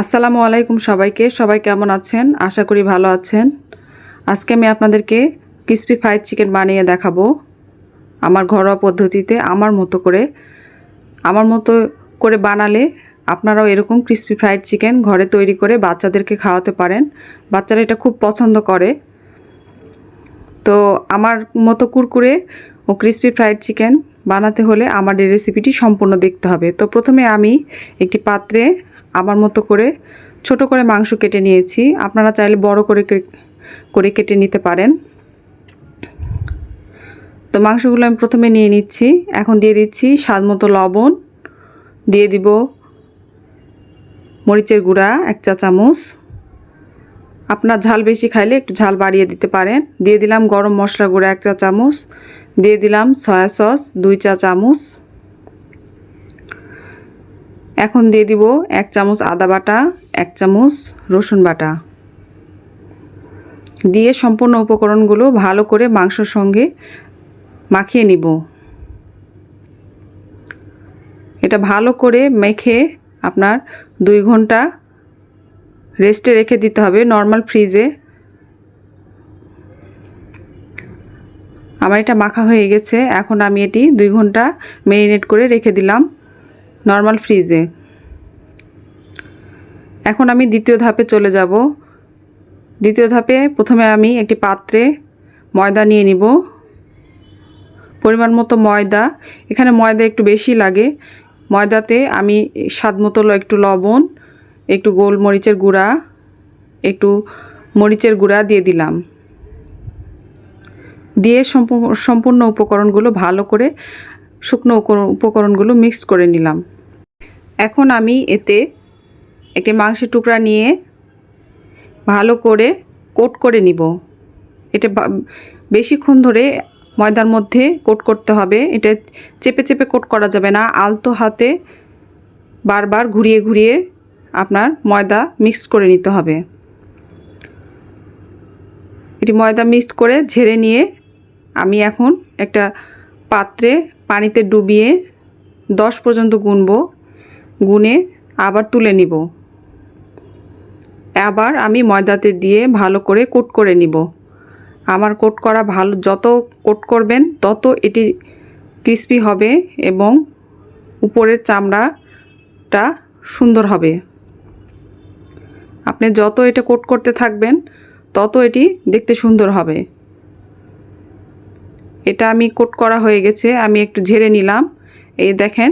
আসসালামু আলাইকুম সবাইকে। সবাই কেমন আছেন? আশা করি ভালো আছেন। আজকে আমি আপনাদেরকে ক্রিসপি ফ্রাইড চিকেন বানিয়ে দেখাবো। আমার ঘরোয়া পদ্ধতিতে আমার মতো করে, আমার মতো করে বানালে আপনারাও এরকম ক্রিসপি ফ্রাইড চিকেন ঘরে তৈরি করে বাচ্চাদেরকে খাওয়াতে পারেন। বাচ্চারা এটা খুব পছন্দ করে। তো আমার মতো কুরকুরে ও ক্রিসপি ফ্রাইড চিকেন বানাতে হলে আমার এই রেসিপিটি সম্পূর্ণ দেখতে হবে। তো প্রথমে আমি একটি পাত্রে আমার মতো করে ছোট করে মাংস কেটে নিয়েছি। আপনারা চাইলে বড় করে করে কেটে নিতে পারেন। তো মাংসগুলো আমি প্রথমে নিয়ে নিচ্ছি। এখন দিয়ে দিচ্ছি স্বাদ মতো লবণ। দিয়ে দিব মরিচের গুঁড়া, এক চা চামচ। আপনার ঝাল বেশি খাইলে একটু ঝাল বাড়িয়ে দিতে পারেন। দিয়ে দিলাম গরম মশলা গুঁড়া, এক চা চামচ। দিয়ে দিলাম সয়া সস, দুই চা চামচ। এখন দিয়ে দিব এক চামচ আদা বাটা, এক চামচ রসুন বাটা। দিয়ে সম্পূর্ণ উপকরণগুলো ভালো করে মাংসর সঙ্গে মাখিয়ে নিব। এটা ভালো করে মেখে আপনার দুই ঘণ্টা রেস্টে রেখে দিতে হবে নর্মাল ফ্রিজে। আমার এটা মাখা হয়ে গেছে, এখন আমি এটি দুই ঘণ্টা ম্যারিনেট করে রেখে দিলাম। নর্মাল ফ্রিজে। এখন আমি দ্বিতীয় ধাপে চলে যাব। দ্বিতীয় ধাপে প্রথমে আমি একটি পাত্রে ময়দা নিয়ে নিব। পরিমাণ মতো ময়দা। এখানে ময়দা একটু বেশি লাগে। ময়দাতে আমি স্বাদ মতো একটু লবণ, একটু গোলমরিচের গুঁড়া, একটু মরিচের গুঁড়া দিয়ে দিলাম। দিয়ে সম্পূ- সম্পূর্ণ উপকরণগুলো ভালো করে শুকনো উপকরণ- উপকরণগুলো মিক্স করে নিলাম। এখন আমি এতে একটি মাংসের টুকরা নিয়ে ভালো করে কোট করে নিব। এটা বেশিক্ষণ ধরে ময়দার মধ্যে কোট করতে হবে। এটা চেপে চেপে কোট করা যাবে না। আলতো হাতে বারবার ঘুরিয়ে ঘুরিয়ে আপনার ময়দা মিক্স করে নিতে হবে। এটি ময়দা মিক্স করে ঝেড়ে নিয়ে আমি এখন একটা পাত্রে পানিতে ডুবিয়ে দশ পর্যন্ত গুনবো। গুনে আবার তুলে নিব। আবার আমি ময়দাতে দিয়ে ভালো করে কোট করে নিব। আমার কোট করা ভালো, যত কোট করবেন তত এটি ক্রিস্পি হবে এবং উপরের চামড়াটা সুন্দর হবে। আপনি যত এটা কোট করতে থাকবেন, তত এটি দেখতে সুন্দর হবে। এটা আমি কোট করা হয়ে গেছে, আমি একটু ঝেড়ে নিলাম। এই দেখেন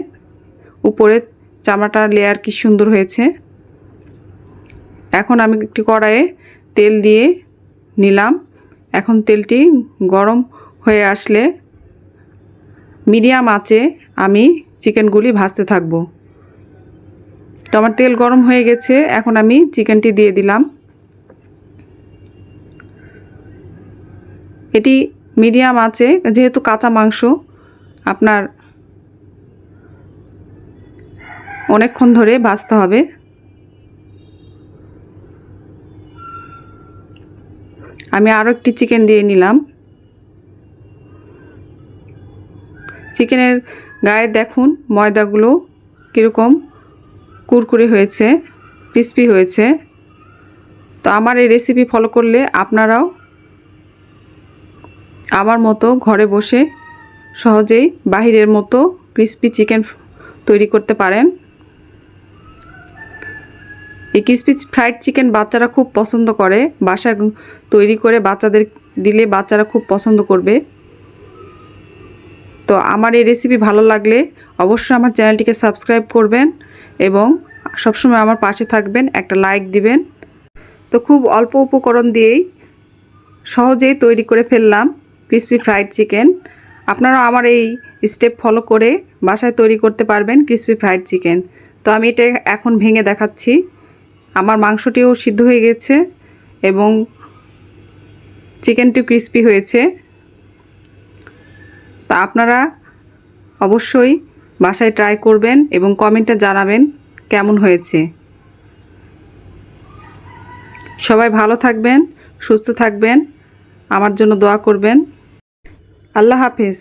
উপরে চামড়াটার লেয়ার কি সুন্দর হয়েছে। এখন আমি একটি কড়াইয়ে তেল দিয়ে নিলাম। এখন তেলটি গরম হয়ে আসলে মিডিয়াম আঁচে আমি চিকেনগুলি ভাজতে থাকব। তো আমার তেল গরম হয়ে গেছে, এখন আমি চিকেনটি দিয়ে দিলাম। এটি মিডিয়াম আছে যেহেতু কাঁচা মাংস, আপনার অনেকক্ষণ ধরে ভাজতে হবে। আমি আরও একটি চিকেন দিয়ে নিলাম। চিকেনের গায়ে দেখুন ময়দাগুলো কীরকম কুরকুরে হয়েছে, ক্রিস্পি হয়েছে। তো আমার এই রেসিপি ফলো করলে আপনারাও আমার মতো ঘরে বসে সহজেই বাহিরের মতো ক্রিস্পি চিকেন তৈরি করতে পারেন। এই ক্রিসপি ফ্রাইড চিকেন বাচ্চারা খুব পছন্দ করে। বাসায় তৈরি করে বাচ্চাদের দিলে বাচ্চারা খুব পছন্দ করবে। তো আমার এই রেসিপি ভালো লাগলে অবশ্যই আমার চ্যানেলটিকে সাবস্ক্রাইব করবেন এবং সবসময় আমার পাশে থাকবেন, একটা লাইক দিবেন। তো খুব অল্প উপকরণ দিয়েই সহজেই তৈরি করে ফেললাম ক্রিসপি ফ্রাইড চিকেন আপনারা আমার এই স্টেপ ফলো করে বাসায় তৈরি করতে পারবেন ক্রিসপি ফ্রাইড চিকেন তো আমি এটা এখন ভেঙে দেখাচ্ছি। আমার মাংসটিও সিদ্ধ হয়ে গেছে এবং চিকেনটিও ক্রিস্পি হয়েছে। তা আপনারা অবশ্যই বাসায় ট্রাই করবেন এবং কমেন্টে জানাবেন কেমন হয়েছে। সবাই ভালো থাকবেন, সুস্থ থাকবেন, আমার জন্য দোয়া করবেন। আল্লাহ হাফিজ।